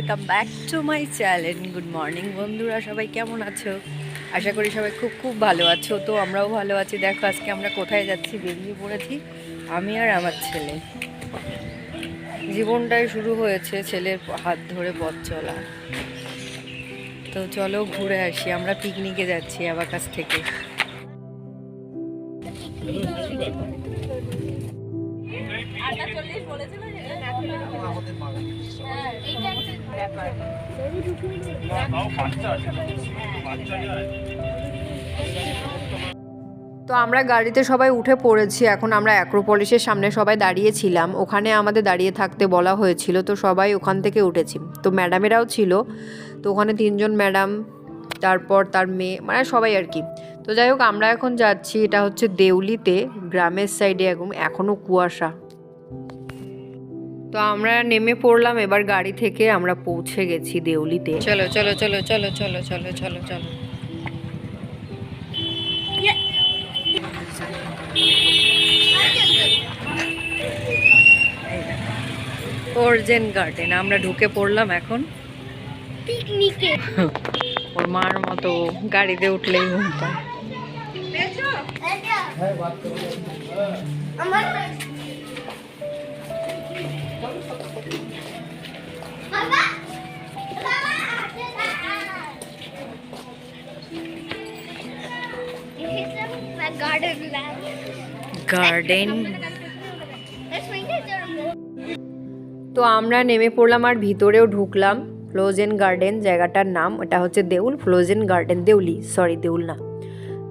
Welcome back to my channel good morning বন্ধুরা, সবাই কেমন আছো? আশা করি সবাই খুব খুব ভালো আছো। তো আমরাও ভালো আছি। দেখো, আজকে আমরা কোথায় যাচ্ছি, বেরিয়ে পড়েছি আমি আর আমার ছেলে। জীবনটাই শুরু হয়েছে ছেলের হাত ধরে পথ চলা। তো চলো ঘুরে আসি, আমরা পিকনিকে যাচ্ছি আবার কাছ থেকে। তো আমরা গাড়িতে সবাই উঠে পড়েছি, এখন আমরা অ্যাক্রোপলিসের সামনে সবাই দাঁড়িয়েছিলাম। ওখানে আমাদের দাঁড়িয়ে থাকতে বলা হয়েছিল, তো সবাই ওখান থেকে উঠেছি। তো ম্যাডামেরাও ছিল, তো ওখানে তিনজন ম্যাডাম, তারপর তার মেয়ে মানে সবাই আর কি। তো যাই হোক, আমরা এখন যাচ্ছি, এটা হচ্ছে দেউলিতে, গ্রামের সাইডে এখন এখনও কুয়াশা। তো আমরা নেমে পড়লাম এবার গাড়ি থেকে আমরা পৌঁছে গেছি দেউলিতে। চলো চলো চলো চলো চলো চলো চলো চলো। অর্জেন গার্ডেন আমরা ঢুকে পড়লাম এখন। পিকনিকে ওর মার মতো গাড়িতে উঠলেই ঘুম পায় গার্ডেন. তো আমরা নেমে পড়লাম আর ভিতরেও ঢুকলাম ফ্লোজেন গার্ডেন, জায়গাটার নাম, ওটা হচ্ছে দেউল ফ্লোজেন গার্ডেন, দেউলি সরি দেউল না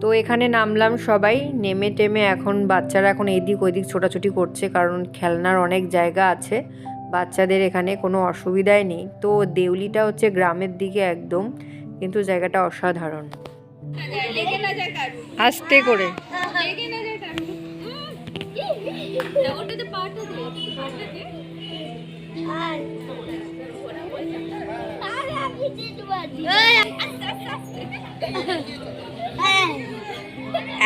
তো এখানে নামলাম সবাই, নেমে টেমে এখন বাচ্চারা এখন এদিক ওইদিক ছোটাছুটি করছে, কারণ খেলনার অনেক জায়গা আছে বাচ্চাদের এখানে কোনো অসুবিধাই নেই। তো দেউলিটা হচ্ছে গ্রামের দিকে একদম, কিন্তু জায়গাটা অসাধারণ। আস্তে করে।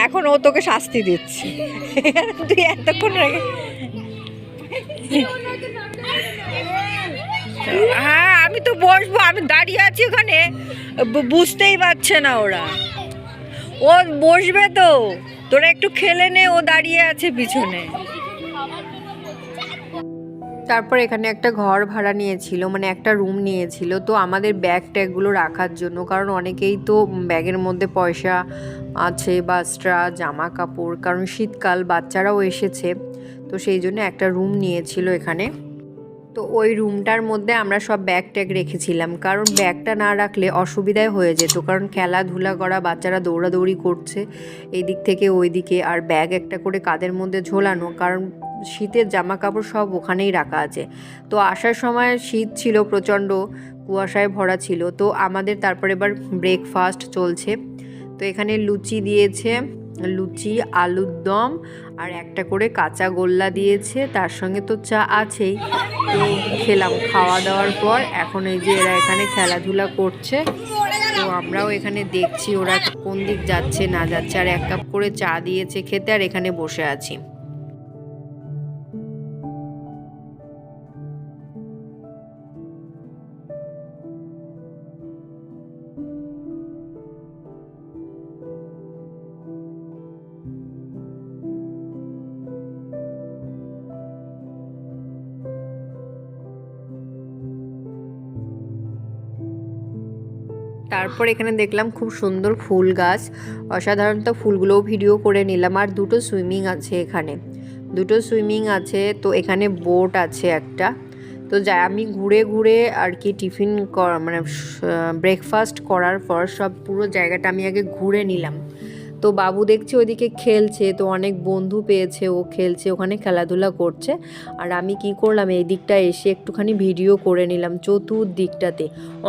এখন ও তোকে শাস্তি দিচ্ছে। তুই এতক্ষণ আগে হ্যাঁ আমি তো বসবো, আমি দাঁড়িয়ে আছি ওখানে। বুঝতেই পারছে না ওরা। ও বসবে তো। তোরা একটু খেলে নে, ও দাঁড়িয়ে আছে পিছনে। তারপর এখানে একটা ঘর ভাড়া নিয়েছিল মানে একটা রুম নিয়েছিল। তো আমাদের ব্যাগ ট্যাগগুলো রাখার জন্য, কারণ অনেকেই তো ব্যাগের মধ্যে পয়সা আছে বা স্ট্রা জামা কাপড় কারণ শীতকাল বাচ্চারাও এসেছে। তো সেই জন্য একটা রুম নিয়েছিল এখানে। তো ওই রুমটার মধ্যে আমরা সব ব্যাগ ট্যাগ রেখেছিলাম। কারণ ব্যাগটা না রাখলে অসুবিধায় হয়ে যেত। কারণ খেলাধুলা করা, বাচ্চারা দৌড়াদৌড়ি করছে এই দিক থেকে ওই দিকে আর ব্যাগ একটা করে কাদের মধ্যে ঝোলানো, কারণ শীতের জামা কাপড় সব ওখানেই রাখা আছে। তো আসার সময় শীত ছিল প্রচণ্ড, কুয়াশায় ভরা ছিল। তো আমাদের তারপর এবার ব্রেকফাস্ট চলছে। তো এখানে লুচি দিয়েছে লুচি, আলুর দম আর একটা করে কাঁচা গোল্লা দিয়েছে। তার সঙ্গে তো চা আছেই। তো খেলাম। খাওয়া দাওয়ার পর এখন এই যে এরা এখানে খেলাধুলা করছে। তো আমরাও এখানে দেখছি ওরা কোন দিক যাচ্ছে না যাচ্ছে। আর এক কাপ করে চা দিয়েছে খেতে আর এখানে বসে আছি। তারপর এখানে দেখলাম খুব সুন্দর ফুল গাছ। অসাধারণত ফুলগুলোও ভিডিও করে নিলাম। আর দুটো সুইমিং আছে এখানে। দুটো সুইমিং আছে, তো এখানে বোট আছে একটা। তো যাই আমি ঘুরে ঘুরে আর কি টিফিন মানে ব্রেকফাস্ট করার পর সব পুরো জায়গাটা আমি আগে ঘুরে নিলাম। তো বাবু দেখছি ওইদিকে খেলছে, তো অনেক বন্ধু পেয়েছে, ও খেলছে, ওখানে খেলাধুলা করছে। আর আমি কি করলাম, এই দিকটা এসে একটুখানি ভিডিও করে নিলাম চতুর্দিকটাতে।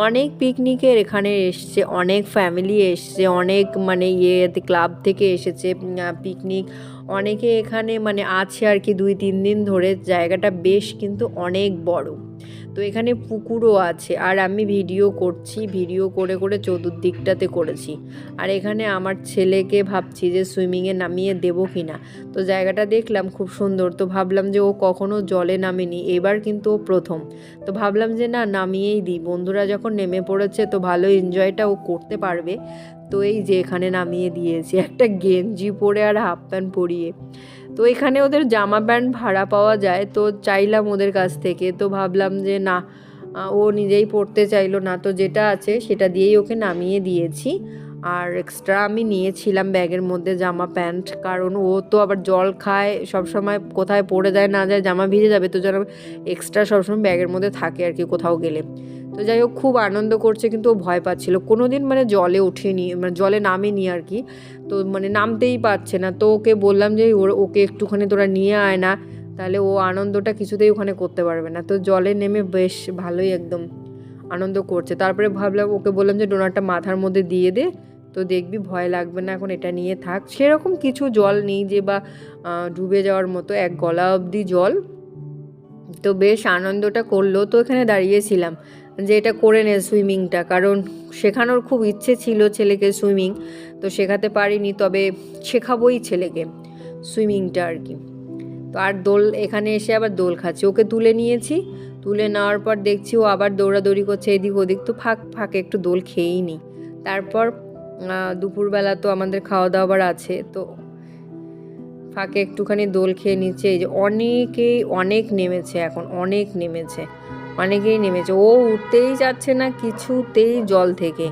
অনেক পিকনিকের এখানে এসছে, অনেক ফ্যামিলি এসছে, অনেক মানে ইয়ে ক্লাব থেকে এসেছে পিকনিক অনেকে এখানে মানে আছে আর কি, দুই, তিন দিন ধরে। জায়গাটা বেশ কিন্তু অনেক বড়। তো এখানে পুকুরও আছে, আর আমি ভিডিও করছি, ভিডিও করে করে চতুর্দিকটাতে করেছি। আর এখানে আমার ছেলেকে ভাবছি যে সুইমিংয়ে নামিয়ে দেবো কি না তো জায়গাটা দেখলাম খুব সুন্দর, তো ভাবলাম যে ও কখনো জলে নামেনি, এবার কিন্তু ও প্রথম। তো ভাবলাম যে না, নামিয়েই দিই। বন্ধুরা যখন নেমে পড়েছে তো ভালো এনজয়টা ও করতে পারবে। তো এই যে এখানে নামিয়ে দিয়েছি, একটা গেঞ্জি পরে আর হাফ প্যান্ট পরিয়ে। তো এখানে ওদের জামা প্যান্ট ভাড়া পাওয়া যায়, তো চাইলাম ওদের কাছ থেকে। তো ভাবলাম যে, না ও নিজেই পড়তে চাইলো না, তো যেটা আছে সেটা দিয়েই ওকে নামিয়ে দিয়েছি। আর এক্সট্রা আমি নিয়েছিলাম ব্যাগের মধ্যে জামা প্যান্ট কারণ ও তো আবার জল খায়, সবসময় কোথায় পড়ে যায়, না যায়, জামা ভিজে যাবে, তো যেন এক্সট্রা সবসময় ব্যাগের মধ্যে থাকে আর কি কোথাও গেলে। তো যাই হোক, খুব আনন্দ করছে, কিন্তু ও ভয় পাচ্ছিল। কোনো দিন মানে জলে ওঠেনি মানে জলে নামেনি আর কি, তো মানে নামতেই পারছে না। তো ওকে বললাম যে, ওর- ওকে একটুখানি তোরা নিয়ে আয় না, তাহলে ও আনন্দটা কিছুতেই ওখানে করতে পারবে না। তো জলে নেমে বেশ ভালোই একদম আনন্দ করছে। তারপরে ভাবলাম, ওকে বললাম যে ডোনারটা মাথার মধ্যে দিয়ে দে তো দেখবি ভয় লাগবে না, এখন এটা নিয়ে থাক। সেরকম কিছু জল নেই যে বা ডুবে যাওয়ার মতো এক গলা অবধি জল। তো বেশ আনন্দটা করল। তো এখানে দাঁড়িয়েছিলাম যে এটা করে নে সুইমিংটা, কারণ শেখানোর খুব ইচ্ছে ছিল ছেলেকে সুইমিং। তো শেখাতে পারিনি, তবে শেখাবোই ছেলেকে সুইমিংটা আর কি। তো আর দোল, এখানে এসে আবার দোল খাচ্ছে। ওকে তুলে নিয়েছি। তুলে নেওয়ার পর দেখছি ও আবার দৌড়াদৌড়ি করছে এদিক ওদিক। তো ফাঁক, ফাঁকে একটু দোল খেয়েই নি। তারপর দুপুরবেলা তো আমাদের খাওয়া দাওয়ার আছে, তো ফাঁকে একটুখানি দোল খেয়ে নিচ্ছে। এই যে অনেকেই, অনেক নেমেছে এখন, অনেক নেমেছে, অনেকেই নেমেছে। ও উঠতেই যাচ্ছে না, কিছুতেই জল থেকে।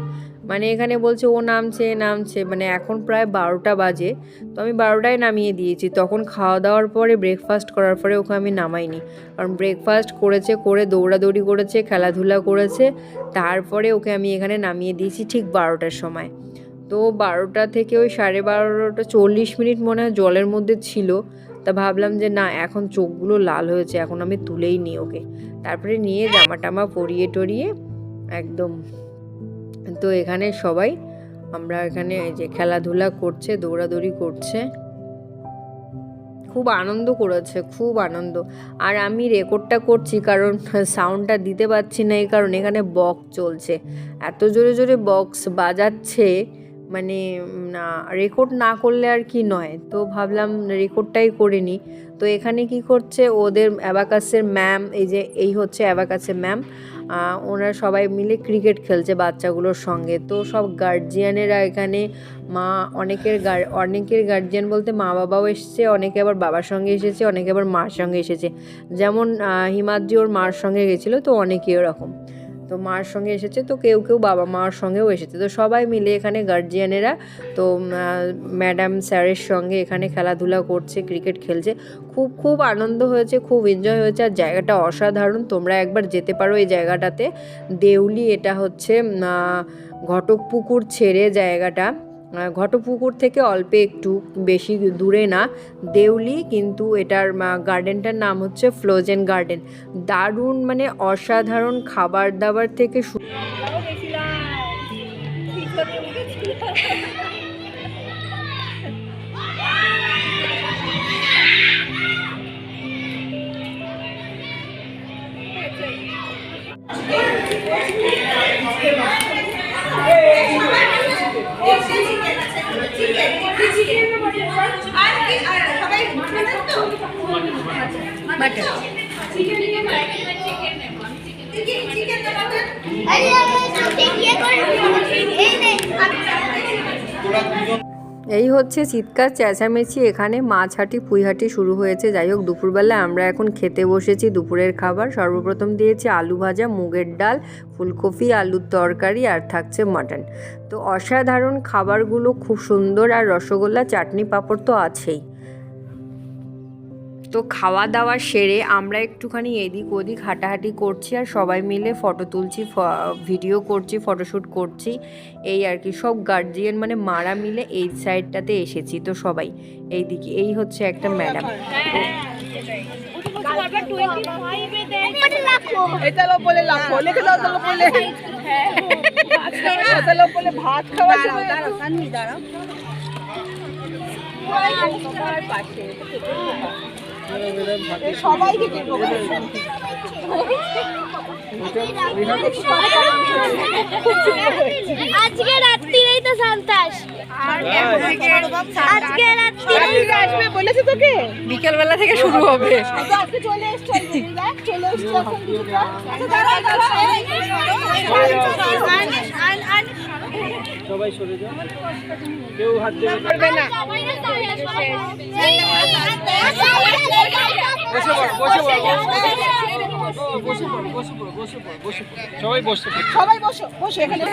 মানে এখানে বলছে, ও নামছে নামছে। মানে এখন প্রায় বারোটা বাজে। তো আমি বারোটায় নামিয়ে দিয়েছি। তখন খাওয়া দাওয়ার পরে ব্রেকফাস্ট করার পরে ওকে আমি নামাইনি। কারণ ব্রেকফাস্ট করেছে, করে দৌড়াদৌড়ি করেছে, খেলাধুলা করেছে। তারপরে ওকে আমি এখানে নামিয়ে দিয়েছি ঠিক বারোটার সময়। তো বারোটা থেকে ওই সাড়ে বারোটা চল্লিশ মিনিট মনে হয় জলের মধ্যে ছিল। তা ভাবলাম যে, না, এখন চোখগুলো লাল হয়েছে, এখন আমি তুলেই নিই ওকে। তারপরে নিয়ে জামা টামা পরিয়ে টরিয়ে একদম তো এখানে সবাই, আমরা এখানে যে খেলাধুলা করছে, দৌড়াদৌড়ি করছে। খুব আনন্দ করেছে, খুব আনন্দ। আর আমি রেকর্ডটা করছি কারণ সাউন্ডটা দিতে পারছি না, এই কারণ এখানে বক্স চলছে। এত জোরে জোরে বক্স বাজাচ্ছে মানে না রেকর্ড না করলে আর কি নয়। তো ভাবলাম রেকর্ডটাই করে নিই। তো এখানে কি করছে, ওদের অ্যাবাকাসের ম্যাম, এই যে, এই হচ্ছে অ্যাবাকাসের ম্যাম ওনারা সবাই মিলে ক্রিকেট খেলছে বাচ্চাগুলোর সঙ্গে। তো সব গার্জিয়ানেরা এখানে, মা, অনেকের অনেকের গার্জিয়ান বলতে মা বাবাও এসেছে, অনেকে আবার বাবার সঙ্গে এসেছে, অনেকে আবার মার সঙ্গে এসেছে। যেমন হিমাদ্রি ওর মার সঙ্গে গেছিল, তো অনেকে ওরকম। তো মার সঙ্গে এসেছে, তো কেউ কেউ বাবা মার সঙ্গেও এসেছে। তো সবাই মিলে এখানে গার্জিয়ানেরা তো ম্যাডাম স্যারের সঙ্গে এখানে খেলাধুলা করছে ক্রিকেট খেলছে। খুব খুব আনন্দ হয়েছে, খুব এনজয় হয়েছে। আর জায়গাটা অসাধারণ, তোমরা একবার যেতে পারো এই জায়গাটাতে। দেউলি, এটা হচ্ছে ঘটক পুকুর ছেড়ে জায়গাটা। ঘটপুকুর থেকে অল্পে একটু বেশি দূরে না, দেউলি কিন্তু এটার গার্ডেনটার নাম হচ্ছে ফ্লোজেন গার্ডেন দারুণ মানে অসাধারণ খাবার দাবার থেকে করে এই হচ্ছে চিৎকার চেঁচামেচি, এখানে মাছ হাঁটি পুঁইহাটি শুরু হয়েছে। যাই হোক দুপুরবেলা আমরা এখন খেতে বসেছি দুপুরের খাবার। সর্বপ্রথম দিয়েছি আলু ভাজা, মুগের ডাল, ফুলকপি, আলুর তরকারি আর থাকছে মাটন। তো অসাধারণ খাবারগুলো, খুব সুন্দর। আর রসগোল্লা, চাটনি পাঁপড় তো আছেই। তো খাওয়া দাওয়া সেরে আমরা একটুখানি এদিক ওদিক হাঁটাহাঁটি করছি আর সবাই মিলে ফটো তুলছি ভিডিও করছি ফটোশ্যুট করছি। এই আর কি সব গার্জিয়ান মানে মারা মিলে এই সাইডটাতে এসেছি তো সবাই। এই দিকে এই হচ্ছে একটা ম্যাডাম রাখো এটা লো বলে লাখো লিখে দাও তো বলে। এটা লো বলে ভাত খাওয়া আজকে রাত্রিরেই তো সন্তাস। আজকে রাত্রিরেই আসবে বলেছে তোকে? বিকেলবেলা থেকে শুরু হবে। আজকে চলে এসছে চলে এসছে। সবাই সরে যাও কেউ হাত দেবে না। না বসে পড়ো বসে পড়ো বসে পড়ো বসে পড়ো বসে পড়ো বসে পড়ো সবাই বসে সবাই বসো বসো এখানে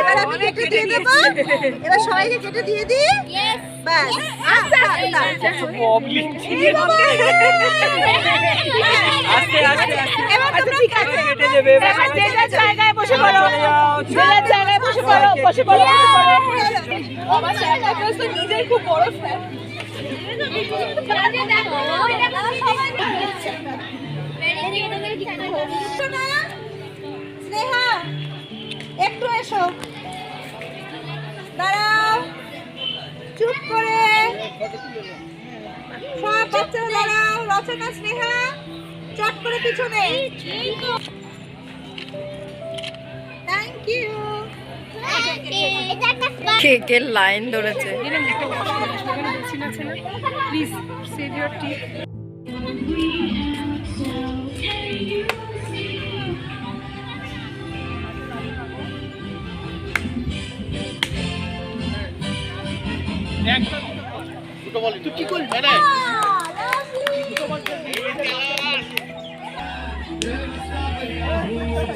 এবার আমি কেটে দিয়ে দেবো এবার সবাইকে কেটে দিয়ে দিই ব্যাস আস্তে আস্তে এবার তো ঠিক আছে কেটে দেবে এবার যে যার জায়গায় বসে পড়ো যে যার জায়গায় বসে পড়ো বসে পড়ো আমার স্যান্টা তো নিজেই খুব বড় ফ্যান স্নেহা একটু এসো সব বাচ্চারা দাঁড়াও রচনা স্নেহা চট করে পিছনে। থ্যাংক ইউ কেকের লাইন ধরেছে? তুই কি করবি না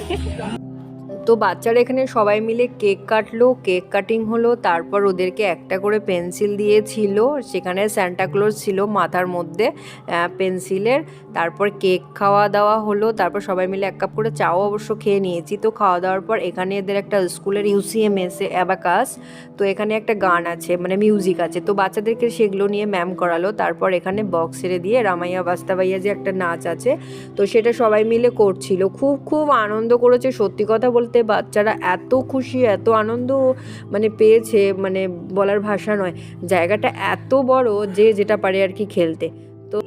Thank you. তো বাচ্চারা এখানে সবাই মিলে কেক কাটলো, কেক কাটিং হলো, তারপর ওদেরকে একটা করে পেন্সিল দিয়েছিল, সেখানে স্যান্টাক্লোজ ছিল মাথার মধ্যে পেন্সিলের, তারপর কেক খাওয়া দাওয়া হলো, তারপর সবাই মিলে এক কাপ করে চাও অবশ্য খেয়ে নিয়েছি, তো খাওয়া দাওয়ার পর এখানে এদের একটা স্কুলের ইউসিএম এসে অ্যাবাকাস, তো এখানে একটা গান আছে মানে মিউজিক আছে, তো বাচ্চাদেরকে সেগুলো নিয়ে ম্যাম করালো, তারপর এখানে বক্স ছেড়ে দিয়ে রামাইয়া বাস্তাবাইয়া যে একটা নাচ আছে, তো সেটা সবাই মিলে করছিল, খুব খুব আনন্দ করেছে, সত্যি কথা বলতে বাচ্চারা এত খুশি, এত আনন্দ মানে পেয়েছে মানে বলার ভাষা নয়। জায়গাটা এত বড় যে যেটা পারে আর কি খেলতে। তো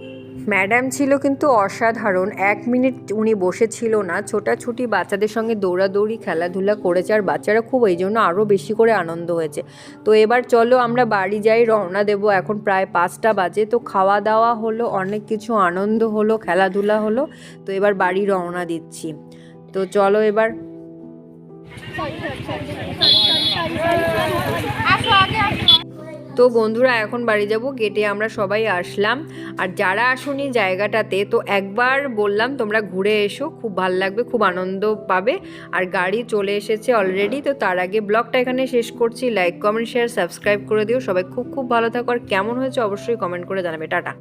ম্যাডাম ছিল কিন্তু অসাধারণ। এক মিনিট উনি বসেছিল না। ছোটাছুটি বাচ্চাদের সঙ্গে দৌড়াদৌড়ি, খেলাধুলা করেছে আর বাচ্চারা খুব এই জন্য আরও বেশি করে আনন্দ হয়েছে। তো এবার চলো আমরা বাড়ি যাই, রওনা দেব। এখন প্রায় পাঁচটা বাজে। তো খাওয়া দাওয়া হলো, অনেক কিছু আনন্দ হলো, খেলাধুলা হলো। তো এবার বাড়ি রওনা দিচ্ছি। তো চলো এবার তো বন্ধুরা, এখন বাড়ি যাব গেটে আমরা সবাই আসলাম। আর যারা আসুনি জায়গাটাতে, তো একবার বললাম তোমরা ঘুরে এসো, খুব ভালো লাগবে, খুব আনন্দ পাবে। আর গাড়ি চলে এসেছে অলরেডি তো তার আগে ব্লগটা এখানে শেষ করছি। লাইক কমেন্ট শেয়ার সাবস্ক্রাইব করে দিও। সবাই খুব খুব ভালো থাকো। আর কেমন হয়েছে অবশ্যই কমেন্ট করে জানাবে। টাটা।